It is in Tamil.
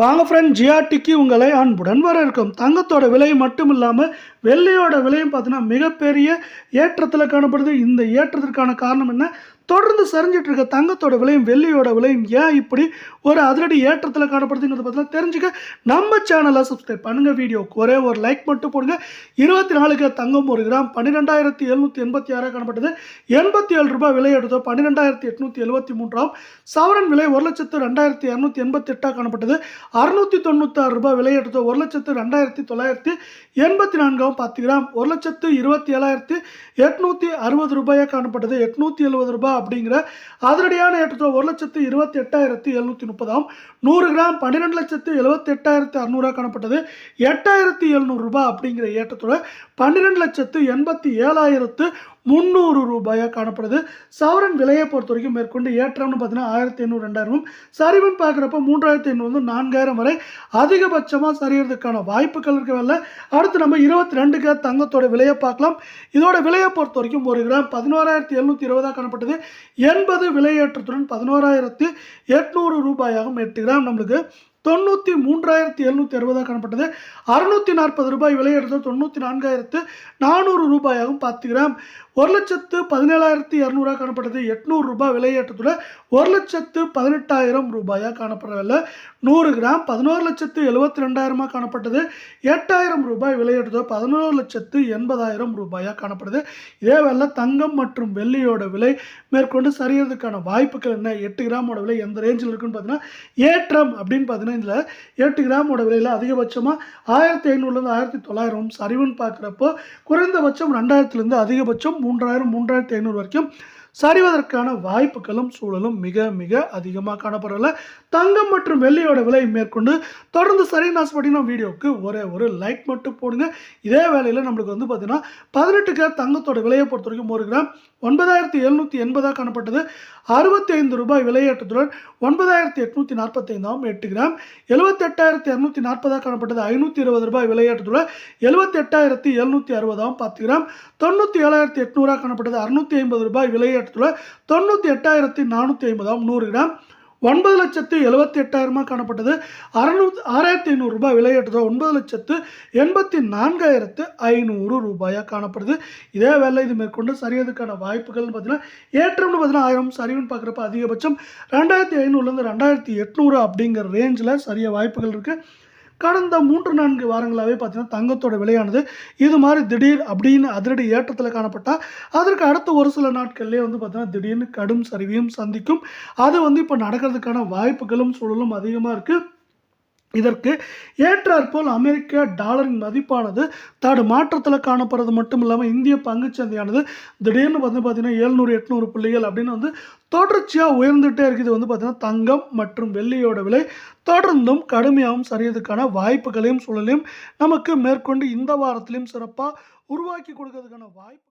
வாங்க ஃப்ரெண்ட் ஜிஆர்டிக்கு உங்களை அன்புடன் இருக்கும் தங்கத்தோட விலை மட்டும் இல்லாமல் வெள்ளையோட விலையும் பார்த்தீங்கன்னா மிகப்பெரிய ஏற்றத்தில் காணப்படுது. இந்த ஏற்றத்திற்கான காரணம் என்ன? தொடர்ந்து சரிஞ்சிட்டு இருக்க தங்கத்தோட விலையும் வெள்ளியோட விலையும் ஏன் இப்படி ஒரு அதிரடி ஏற்றத்தில் காணப்படுதுங்கிறத பார்த்தீங்கன்னா தெரிஞ்சுக்க நம்ம சேனலை சப்ஸ்கிரைப் பண்ணுங்கள் வீடியோக்கு ஒரே ஒரு லைக் மட்டும் போடுங்க. இருபத்தி நாலுக்கு தங்கம் ஒரு கிராம் பன்னிரெண்டாயிரத்தி எழுநூற்றி எண்பத்தி ஆறாக காணப்பட்டது. எண்பத்தி ஏழு ரூபாய் விலை எடுத்தோம். பன்னிரெண்டாயிரத்தி எட்நூற்றி எழுபத்தி மூன்றாம் சவரன் விலை ஒரு லட்சத்து ரெண்டாயிரத்தி இரநூத்தி எண்பத்தி எட்டாக காணப்பட்டது. அறுநூற்றி தொண்ணூத்தாறு ரூபாய் விலை எடுத்தோம். ஒரு லட்சத்து ரெண்டாயிரத்தி தொள்ளாயிரத்தி எண்பத்தி நான்காம் பத்து கிராம். ஒரு லட்சத்து இருபத்தி ஏழாயிரத்தி எட்நூற்றி அறுபது ரூபாயாக காணப்பட்டது. எட்நூற்றி எழுபது ரூபாய் அப்படிங்கிற அதிரடியான ஏற்றத்தில் ஒரு லட்சத்து இருபத்தி எட்டாயிரத்தி எழுநூற்றி முப்பதாம் நூறு கிராம் பன்னிரெண்டு லட்சத்து எழுபத்தி எட்டாயிரத்தி அறநூறுவா காணப்பட்டது. எட்டாயிரத்தி எழுநூறு ரூபாய் அப்படிங்கிற ஏற்றத்தோட பன்னிரெண்டு லட்சத்து எண்பத்தி ஏழாயிரத்து முந்நூறு ரூபாயாக காணப்படுது. சவரன் விலையை பொறுத்த வரைக்கும் மேற்கொண்டு ஏற்றம்னு பார்த்தீங்கன்னா ஆயிரத்தி ஐநூறு ரெண்டாயிரம் சரிவுன்னு பார்க்குறப்ப மூன்றாயிரத்தி ஐநூறு வந்து நான்காயிரம் வரை அதிகபட்சமாக சரியறதுக்கான வாய்ப்புகள் இருக்கவில்லை அடுத்து நம்ம இருபத்தி ரெண்டு கிராம் தங்கத்தோட விலையை பார்க்கலாம். இதோட விலையை பொறுத்த வரைக்கும் ஒரு கிராம் பதினோராயிரத்தி எழுநூற்றி இருபதாக காணப்பட்டது. எண்பது விலையேற்றத்துடன் பதினோராயிரத்து எட்நூறு ரூபாயாகவும் எட்டு கிராம் நம்மளுக்கு தொண்ணூற்றி மூன்றாயிரத்தி எழுநூற்றி அறுபதாக காணப்பட்டது. அறுநூற்றி நாற்பது ரூபாய் விலையெடுத்து தொண்ணூற்றி நான்காயிரத்து நானூறு ரூபாயாகவும் பத்து கிராம் ஒரு லட்சத்து பதினேழாயிரத்தி இரநூறுவா காணப்பட்டது. எட்நூறு ரூபாய் விலையேற்றத்துடன் ஒரு லட்சத்து பதினெட்டாயிரம் ரூபாயாக காணப்படவில்லை. நூறு கிராம் பதினோரு லட்சத்து எழுபத்தி ரெண்டாயிரமாக காணப்பட்டது. எட்டாயிரம் ரூபாய் விலையேற்றதோ பதினோரு லட்சத்து எண்பதாயிரம் ரூபாயாக காணப்படுது. இதே வேலை தங்கம் மற்றும் வெள்ளியோட விலை மேற்கொண்டு சரியறதுக்கான வாய்ப்புகள் என்ன? எட்டு கிராமோட விலை எந்த ரேஞ்சில் இருக்குன்னு பார்த்தீங்கன்னா ஏற்றம் அப்படின்னு பார்த்தீங்கன்னா இதில் எட்டு கிராமோட விலையில் அதிகபட்சமாக ஆயிரத்தி ஐநூறுலேருந்து ஆயிரத்தி தொள்ளாயிரம் சரிவுன்னு பார்க்குறப்போ குறைந்தபட்சம் ரெண்டாயிரத்துலேருந்து அதிகபட்சம் மூன்றாயிரம் மூன்றாயிரத்தி ஐநூறு வரைக்கும் சரிவதற்கான வாய்ப்புகளும் சூழலும் மிக மிக அதிகமாக காணப்படல. தங்கம் மற்றும் வெள்ளியோட விலை மேற்கொண்டு தொடர்ந்து சரி நாசப்பட்டின வீடியோவுக்கு ஒரே ஒரு லைக் மட்டும் போடுங்க. இதே வேலையில் நம்மளுக்கு வந்து பார்த்தீங்கன்னா பதினெட்டு கிராம் தங்கத்தோட விலையை பொறுத்த வரைக்கும் ஒரு கிராம் ஒன்பதாயிரத்தி எழுநூற்றி எண்பதாக காணப்பட்டது. அறுபத்தி ஐந்து ரூபாய் விலையேற்றத்துடன் ஒன்பதாயிரத்தி எட்நூற்றி நாற்பத்தைந்தாம் எட்டு கிராம். எழுபத்தெட்டாயிரத்தி இரநூத்தி நாற்பதாக காணப்பட்டது. ஐநூற்றி இருபது ரூபாய் விலையேற்றத்துடன் எழுபத்தெட்டாயிரத்தி எழுநூற்றி அறுபதாம் பத்து கிராம். தொண்ணூற்றி ஏழாயிரத்தி எட்நூறாக காணப்பட்டது. அறுநூற்றி ஐம்பது ரூபாய் விலையேற்றத்துடன் தொண்ணூற்றி எட்டாயிரத்தி நானூற்றி ஐம்பதாம் நூறு கிராம். ஒன்பது லட்சத்து எழுபத்தி எட்டாயிரமாக காணப்பட்டது. அறநூத்தி ஆறாயிரத்தி ஐநூறு ரூபாய் விலையேற்றதோ ஒன்பது லட்சத்து எண்பத்தி நான்காயிரத்து ஐநூறு ரூபாயாக காணப்படுது. இதே வேலை இது மேற்கொண்டு சரியதுக்கான வாய்ப்புகள்னு பார்த்தீங்கன்னா ஏற்றம்னு பார்த்தீங்கன்னா ஆயிரம் சரிவுன்னு பார்க்குறப்ப அதிகபட்சம் ரெண்டாயிரத்தி ஐநூறுலேருந்து ரெண்டாயிரத்தி எட்நூறு அப்படிங்கிற ரேஞ்சில் சரிய வாய்ப்புகள் இருக்குது கடந்த மூன்று நான்கு வாரங்களாகவே பார்த்தீங்கன்னா தங்கத்தோட விலையானது இது மாதிரி திடீர் அப்படின்னு அதிரடி ஏற்றத்தில் காணப்பட்டால் அதற்கு அடுத்த ஒரு சில நாட்கள்லேயே வந்து பார்த்தீங்கன்னா திடீர்னு கடும் சரிவையும் சந்திக்கும். அது வந்து இப்போ நடக்கிறதுக்கான வாய்ப்புகளும் சூழலும் அதிகமாக இருக்குது இதற்கு ஏற்றாற்போல் அமெரிக்க டாலரின் மதிப்பானது தடு மாற்றத்தில் காணப்படுறது மட்டும் இல்லாமல் இந்திய பங்குச்சந்தையானது திடீர்னு வந்து பார்த்திங்கன்னா எழுநூறு எட்நூறு புள்ளிகள் அப்படின்னு வந்து தொடர்ச்சியாக உயர்ந்துகிட்டே இருக்குது. வந்து பார்த்திங்கன்னா தங்கம் மற்றும் வெள்ளியோட விலை தொடர்ந்தும் கடுமையாகவும் சரியதுக்கான வாய்ப்புகளையும் சூழலையும் நமக்கு மேற்கொண்டு இந்த வாரத்திலையும் சிறப்பாக உருவாக்கி கொடுக்கறதுக்கான வாய்ப்பு